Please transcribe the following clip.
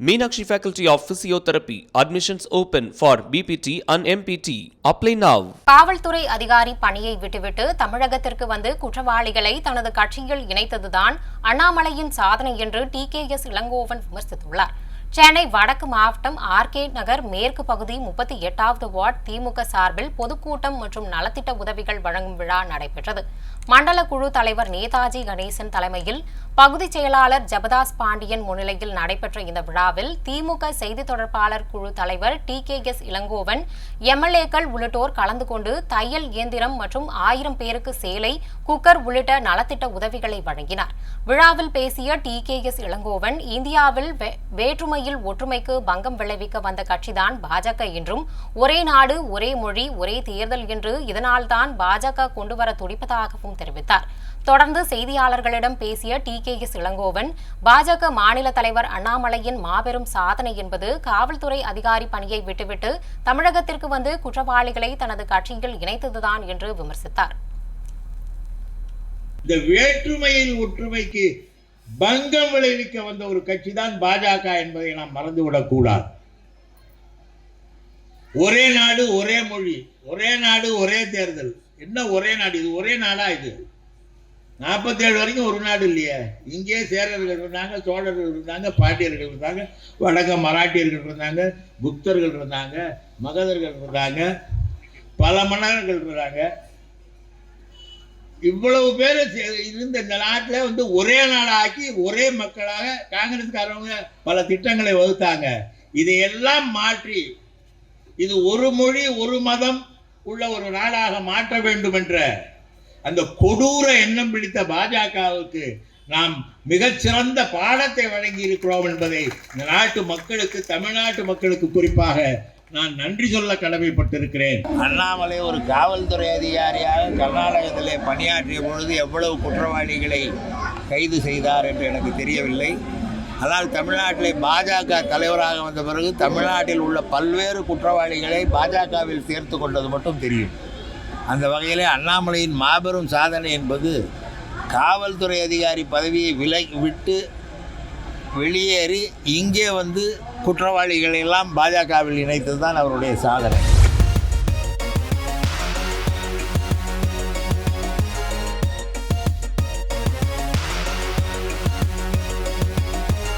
Meenakshi Faculty of Physiotherapy. Admissions open for BPT and MPT. Apply now. காவல்துறை அதிகாரி பணியை விட்டுவிட்டு தமிழகத்திற்கு வந்து குற்றவாளிகளை தனது கட்சியில் இணைத்ததுதான் அண்ணாமலையின் சாதனை என்று டி கே எஸ் இளங்கோவன் விமர்சித்துள்ளார் சென்னை வடக்கு மாவட்டம் ஆர்கே நகர் மேற்கு பகுதி முப்பத்தி எட்டாவது வார்டு திமுக சார்பில் பொதுக்கூட்டம் மற்றும் நலத்திட்ட உதவிகள் வழங்கும் விழா நடைபெற்றது. மண்டல குழு தலைவர் நேதாஜி கணேசன் தலைமையில் பகுதி செயலாளர் ஜபதாஸ் பாண்டியன் முன்னிலையில் நடைபெற்ற இந்த விழாவில் திமுக செய்தி தொடர்பாளர் குழு தலைவர் டி கே எஸ் இளங்கோவன் எம்எல்ஏக்கள் உள்ளிட்டோர் கலந்து கொண்டு தையல் இயந்திரம் மற்றும் ஆயிரம் பேருக்கு சேலை குக்கர் உள்ளிட்ட நலத்திட்ட உதவிகளை வழங்கினார். விழாவில் பேசிய டி கே எஸ் இளங்கோவன் இந்தியாவில் வேற்றுமை வேற்றுமையில் ஒற்றுமைக்கு பங்கம் விளைவிக்க வந்த கட்சிதான் பாஜக என்றும் ஒரே நாடு ஒரே மொழி ஒரே தேர்தல் என்று இதனால்தான் பாஜக கொண்டுவர துடிப்பதாகவும் தெரிவித்தார். தொடர்ந்து செய்தியாளர்களிடம் பேசிய டி கே எஸ் இளங்கோவன் பாஜக மாநில தலைவர் அண்ணாமலையின் மாபெரும் சாதனை என்பது காவல்துறை அதிகாரி பணியை விட்டுவிட்டு தமிழகத்திற்கு வந்து குற்றவாளிகளை தனது கட்சியில் இணைத்ததுதான் என்று விமர்சித்தார். இந்த வேற்றுமையில் ஒற்றுமைக்கு பங்கம் விளைவிக்க வந்த ஒரு கட்சி தான் பாஜக என்பதை நாம் மறந்துவிடக்கூடாது ஒரே நாடு ஒரே மொழி ஒரே நாடு ஒரே தேர்தல். என்ன ஒரே நாடு? இது ஒரே நாடா இது? நாற்பத்தேழு வரைக்கும் ஒரு நாடு இல்லையே. இங்கே சேரர்கள் இருந்தாங்க சோழர்கள் இருந்தாங்க பாண்டியர்கள் இருந்தாங்க வடக்க மராட்டியர்கள் இருந்தாங்க புக்தர்கள் இருந்தாங்க மகதர்கள் இருந்தாங்க பல மன்னர்கள் இருந்தாங்க. இவ்வளவு பேர் இருந்த இந்த நாட்டில் வந்து ஒரே நாடாக்கி ஒரே மக்களாக காங்கிரஸ்காரவங்க பல திட்டங்களை வகுத்தாங்க. இதையெல்லாம் மாற்றி இது ஒரு மொழி ஒரு மதம் உள்ள ஒரு நாடாக மாற்ற வேண்டும் என்ற அந்த கொடூர எண்ணம் பிடித்த பாஜகவுக்கு நாம் மிகச்சிறந்த பாடத்தை வழங்கி இருக்கிறோம் என்பதை இந்த நாட்டு மக்களுக்கு தமிழ்நாட்டு மக்களுக்கு குறிப்பாக நான் நன்றி சொல்ல கடமைப்பட்டிருக்கிறேன். அண்ணாமலை ஒரு காவல்துறை அதிகாரியாக கர்நாடகத்திலே பணியாற்றிய பொழுது எவ்வளவு குற்றவாளிகளை கைது செய்தார் என்று எனக்கு தெரியவில்லை. ஆனால் தமிழ்நாட்டிலே பாஜக தலைவராக வந்த பிறகு தமிழ்நாட்டில் உள்ள பல்வேறு குற்றவாளிகளை பாஜகவில் சேர்த்து கொண்டது மட்டும் தெரியும். அந்த வகையிலே அண்ணாமலையின் மாபெரும் சாதனை என்பது காவல்துறை அதிகாரி பதவியை விலை விட்டு வெளியேறி இங்கே வந்து குற்றவாளிகளை எல்லாம் பாஜகவில் இணைத்தது தான் அவருடைய சாதனை.